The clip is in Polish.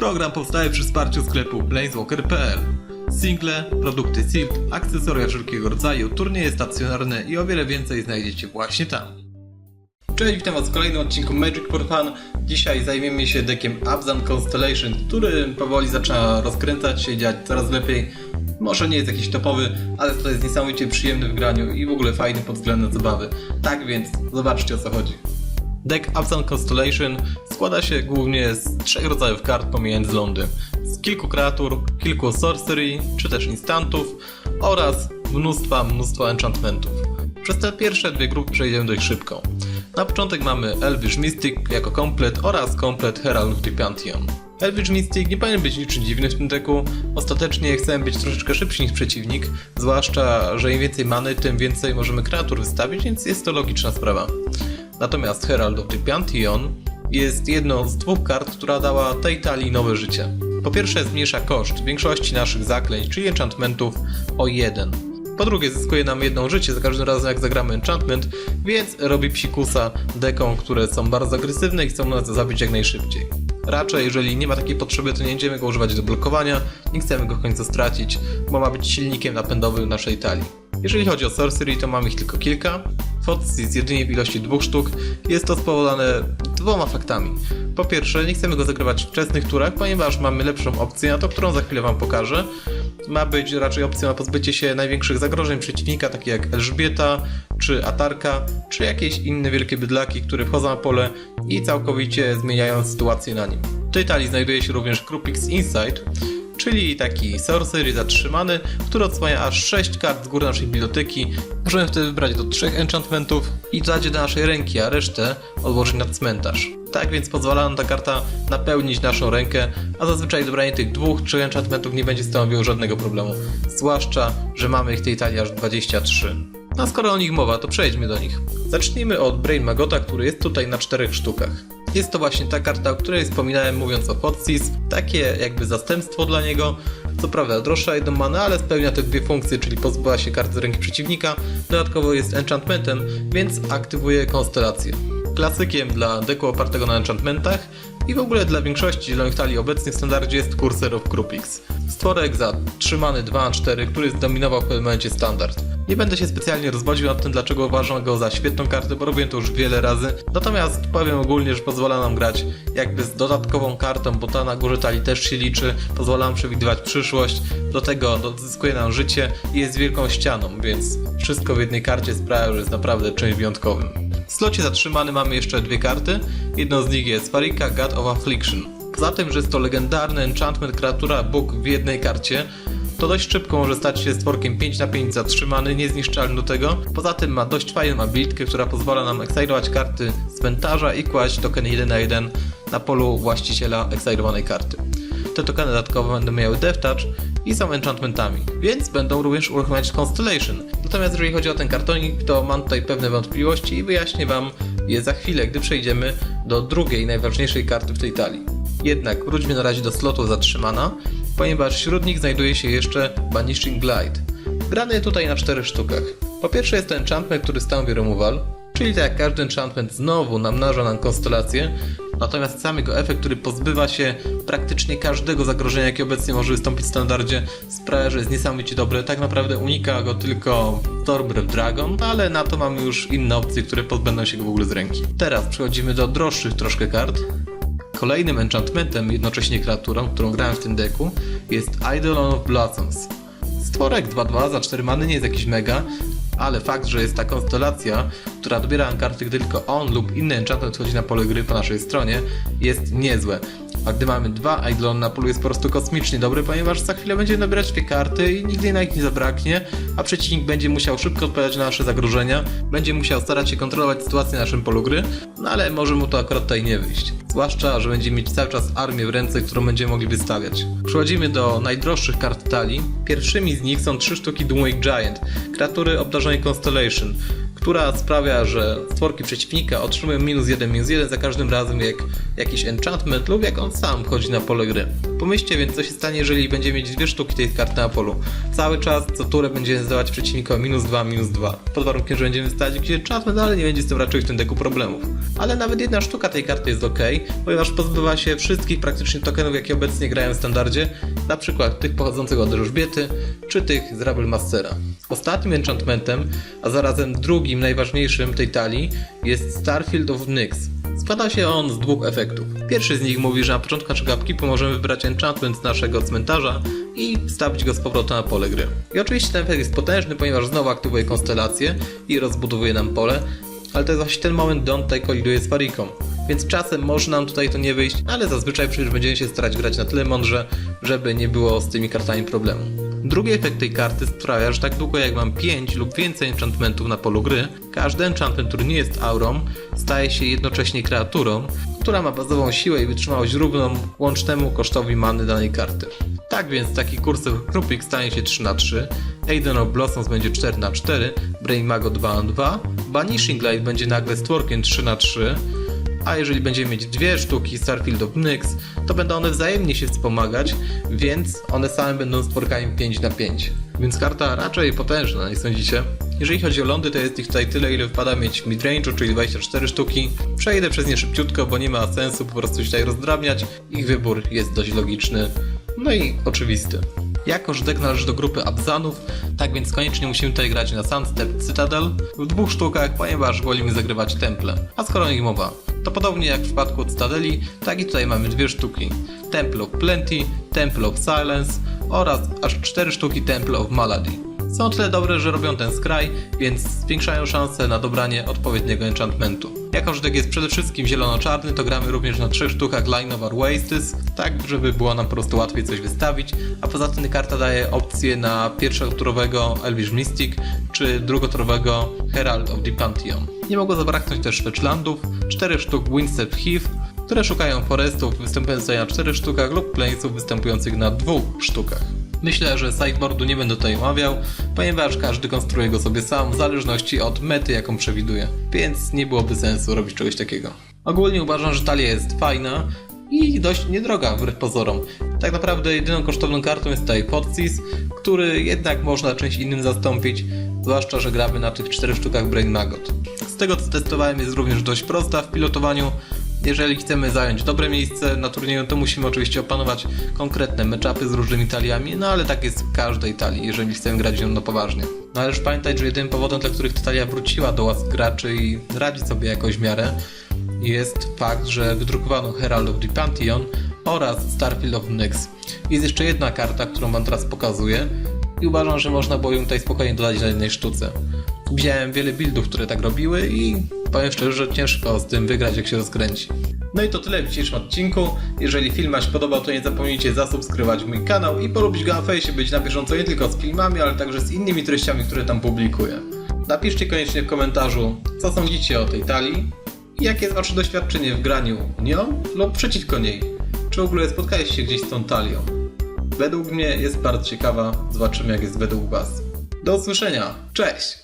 Program powstaje przy wsparciu sklepu planeswalker.pl. Single, produkty SILT, akcesoria wszelkiego rodzaju, turnieje stacjonarne i o wiele więcej znajdziecie właśnie tam. Cześć, witam was w kolejnym odcinku Magic for Fun. Dzisiaj zajmiemy się deckiem Abzan Constellation, który powoli zaczyna rozkręcać się i działać coraz lepiej. Może nie jest jakiś topowy, ale to jest niesamowicie przyjemny w graniu i w ogóle fajny pod względem zabawy. Tak więc zobaczcie o co chodzi. Deck Abzan Constellation składa się głównie z trzech rodzajów kart pomijając lądy. Z kilku kreatur, kilku sorcery, czy też instantów oraz mnóstwa, mnóstwa enchantmentów. Przez te pierwsze dwie grupy przejdziemy dość szybko. Na początek mamy Elvish Mystic jako komplet oraz komplet Herald of the Pantheon. Elvish Mystic nie powinien być niczym dziwnym w tym deku. Ostatecznie chcemy być troszeczkę szybsi niż przeciwnik, zwłaszcza, że im więcej many, tym więcej możemy kreatur wystawić, więc jest to logiczna sprawa. Natomiast Herald of the Pantheon jest jedną z dwóch kart, która dała tej talii nowe życie. Po pierwsze zmniejsza koszt większości naszych zaklęć, czyli enchantmentów o 1. Po drugie zyskuje nam jedną życie za każdym razem jak zagramy enchantment, więc robi psikusa dekom, które są bardzo agresywne i chcą nas zabić jak najszybciej. Raczej, jeżeli nie ma takiej potrzeby, to nie będziemy go używać do blokowania, nie chcemy go w końcu stracić, bo ma być silnikiem napędowym naszej talii. Jeżeli chodzi o sorcery, to mamy ich tylko kilka. Jest jedynie w ilości dwóch sztuk. Jest to spowodowane dwoma faktami. Po pierwsze, nie chcemy go zagrywać w wczesnych turach, ponieważ mamy lepszą opcję, a to którą za chwilę Wam pokażę. Ma być raczej opcją na pozbycie się największych zagrożeń przeciwnika, takie jak Elżbieta, czy Atarka, czy jakieś inne wielkie bydlaki, które wchodzą na pole i całkowicie zmieniają sytuację na nim. W tej talii znajduje się również Krupix Insight, czyli taki sorcery zatrzymany, który odsłania aż 6 kart z góry naszej biblioteki. Możemy wtedy wybrać do 3 enchantmentów i dodać do naszej ręki, a resztę odłożyć na cmentarz. Tak więc pozwala nam ta karta napełnić naszą rękę, a zazwyczaj dobranie tych dwóch, trzech enchantmentów nie będzie stanowiło żadnego problemu. Zwłaszcza, że mamy ich tej talii aż 23. A skoro o nich mowa, to przejdźmy do nich. Zacznijmy od Brain Magota, który jest tutaj na czterech sztukach. Jest to właśnie ta karta, o której wspominałem mówiąc o Podsis, takie jakby zastępstwo dla niego. Co prawda droższa jedną manę, ale spełnia te dwie funkcje, czyli pozbywa się karty z ręki przeciwnika, dodatkowo jest enchantmentem, więc aktywuje konstelację. Klasykiem dla deku opartego na enchantmentach i w ogóle dla większości zielonych talii obecnych w standardzie jest Cursor of Krupix. Stworek za trzymany 2-4, który zdominował w pewnym momencie standard. Nie będę się specjalnie rozwodził nad tym, dlaczego uważam go za świetną kartę, bo robiłem to już wiele razy. Natomiast powiem ogólnie, że pozwala nam grać jakby z dodatkową kartą, bo ta na górze talii też się liczy, pozwala nam przewidywać przyszłość, do tego odzyskuje nam życie i jest wielką ścianą, więc wszystko w jednej karcie sprawia, że jest naprawdę czymś wyjątkowym. W slocie zatrzymany mamy jeszcze dwie karty. Jedną z nich jest Farika God of Affliction. Poza tym, że jest to legendarny enchantment kreatura Bóg w jednej karcie, to dość szybko może stać się stworkiem 5 na 5 zatrzymany, niezniszczalny do tego. Poza tym ma dość fajną abilitkę, która pozwala nam exilować karty z cmentarza i kłaść token 1 na 1 na polu właściciela exilowanej karty. Te tokeny dodatkowo będą miały Death Touch i są enchantmentami, więc będą również uruchamiać Constellation. Natomiast jeżeli chodzi o ten kartonik, to mam tutaj pewne wątpliwości i wyjaśnię Wam je za chwilę, gdy przejdziemy do drugiej, najważniejszej karty w tej talii. Jednak wróćmy na razie do slotu zatrzymana, ponieważ wśród nich znajduje się jeszcze Banishing Glide. Grany tutaj na czterech sztukach. Po pierwsze jest to enchantment, który stanowi removal, czyli tak jak każdy enchantment znowu namnaża nam konstelację, natomiast sam jego efekt, który pozbywa się praktycznie każdego zagrożenia, jakie obecnie może wystąpić w standardzie, sprawia, że jest niesamowicie dobry. Tak naprawdę unika go tylko Stormbreath Dragon, ale na to mamy już inne opcje, które pozbędą się go w ogóle z ręki. Teraz przechodzimy do droższych troszkę kart. Kolejnym enchantmentem, jednocześnie kreaturą, którą grałem w tym deku, jest Eidolon of Blossoms. Stworek 2-2 za 4 many nie jest jakiś mega, ale fakt, że jest ta konstelacja, która dobiera karty, gdy tylko on lub inny enchantment wchodzi na pole gry po naszej stronie, jest niezłe. A gdy mamy dwa Eidolon na polu jest po prostu kosmicznie dobry, ponieważ za chwilę będziemy nabierać dwie karty i nigdy na nich nie zabraknie, a przeciwnik będzie musiał szybko odpowiadać na nasze zagrożenia, będzie musiał starać się kontrolować sytuację na naszym polu gry, no ale może mu to akurat tutaj nie wyjść. Zwłaszcza, że będziemy mieć cały czas armię w ręce, którą będziemy mogli wystawiać. Przechodzimy do najdroższych kart talii. Pierwszymi z nich są trzy sztuki Doomwake Giant, kreatury obdarzonej Constellation, która sprawia, że stworki przeciwnika otrzymują minus 1, minus 1 za każdym razem jak jakiś enchantment lub jak on sam wchodzi na pole gry. Pomyślcie więc, co się stanie, jeżeli będziemy mieć dwie sztuki tej karty na polu. Cały czas, co turę będziemy zdawać przeciwnikowi minus 2, minus 2. Pod warunkiem, że będziemy stać jakiś enchantment, ale nie będzie z tym raczej w tym deku problemów. Ale nawet jedna sztuka tej karty jest ok, ponieważ pozbywa się wszystkich praktycznie tokenów, jakie obecnie grają w standardzie, na przykład tych pochodzących od Różbiety, czy tych z Rabel Mastera. Ostatnim enchantmentem, a zarazem drugim najważniejszym tej talii jest Starfield of Nyx. Składa się on z dwóch efektów. Pierwszy z nich mówi, że na początku naszego upkeepu możemy wybrać enchantment z naszego cmentarza i stawić go z powrotem na pole gry. I oczywiście ten efekt jest potężny, ponieważ znowu aktywuje konstelację i rozbudowuje nam pole, ale to jest właśnie ten moment, gdy on tutaj koliduje z Fariką. Więc czasem może nam tutaj to nie wyjść, ale zazwyczaj przecież będziemy się starać grać na tyle mądrze, żeby nie było z tymi kartami problemu. Drugi efekt tej karty sprawia, że tak długo jak mam 5 lub więcej enchantmentów na polu gry, każdy enchantment, który nie jest aurą, staje się jednocześnie kreaturą, która ma bazową siłę i wytrzymałość równą łącznemu kosztowi many danej karty. Tak więc taki kursor Krupik stanie się 3 na 3, Aiden of Blossoms będzie 4 na 4, Brain Mago 2 na 2, Banishing Light będzie nagle stworkiem 3 na 3, a jeżeli będziemy mieć dwie sztuki Starfield of Nyx, to będą one wzajemnie się wspomagać, więc one same będą stworkami 5 na 5. Więc karta raczej potężna, nie sądzicie? Jeżeli chodzi o lądy, to jest ich tutaj tyle, ile wpada mieć w midrange'u, czyli 24 sztuki. Przejdę przez nie szybciutko, bo nie ma sensu po prostu się tutaj rozdrabniać. Ich wybór jest dość logiczny, no i oczywisty. Jako, że deck należy do grupy Abzanów, tak więc koniecznie musimy tutaj grać na Sunstep Citadel w dwóch sztukach, ponieważ wolimy zagrywać temple. A skoro o nich mowa, to podobnie jak w przypadku Citadeli, tak i tutaj mamy dwie sztuki. Temple of Plenty, Temple of Silence oraz aż cztery sztuki Temple of Malady. Są o tyle dobre, że robią ten skraj, więc zwiększają szanse na dobranie odpowiedniego enchantmentu. Jako, że deck jest przede wszystkim zielono-czarny, to gramy również na trzech sztukach Line of Our Wastes, tak żeby było nam po prostu łatwiej coś wystawić, a poza tym karta daje opcję na pierwszoturowego Elvish Mystic, czy drugoturowego Herald of the Pantheon. Nie mogło zabraknąć też Fetchlandów, 4 sztuk Windstep Heath, które szukają forestów występujących na 4 sztukach lub planesów występujących na 2 sztukach. Myślę, że sideboardu nie będę tutaj omawiał, ponieważ każdy konstruuje go sobie sam w zależności od mety, jaką przewiduje, więc nie byłoby sensu robić czegoś takiego. Ogólnie uważam, że talia jest fajna i dość niedroga wbrew pozorom. Tak naprawdę jedyną kosztowną kartą jest tutaj Podsis, który jednak można czymś innym zastąpić, zwłaszcza, że gramy na tych czterech sztukach Brain Maggot. Z tego co testowałem jest również dość prosta w pilotowaniu, jeżeli chcemy zająć dobre miejsce na turnieju, to musimy oczywiście opanować konkretne matchupy z różnymi taliami, no ale tak jest w każdej talii, jeżeli chcemy grać ją na poważnie. No ale już pamiętać, że jedynym powodem, dla których ta talia wróciła do łask graczy i radzi sobie jakoś w miarę, jest fakt, że wydrukowano Herald of the Pantheon oraz Starfield of Nyx. Jest jeszcze jedna karta, którą wam teraz pokazuję i uważam, że można było ją tutaj spokojnie dodać na jednej sztuce. Widziałem wiele buildów, które tak robiły i powiem szczerze, że ciężko z tym wygrać, jak się rozkręci. No i to tyle w dzisiejszym odcinku. Jeżeli film Wam podobał, to nie zapomnijcie zasubskrybować mój kanał i polubić go na fejsie, być na bieżąco nie tylko z filmami, ale także z innymi treściami, które tam publikuję. Napiszcie koniecznie w komentarzu, co sądzicie o tej talii jakie jest Wasze doświadczenie w graniu nią lub przeciwko niej. Czy w ogóle spotkaliście się gdzieś z tą talią? Według mnie jest bardzo ciekawa, zobaczymy jak jest według Was. Do usłyszenia, cześć!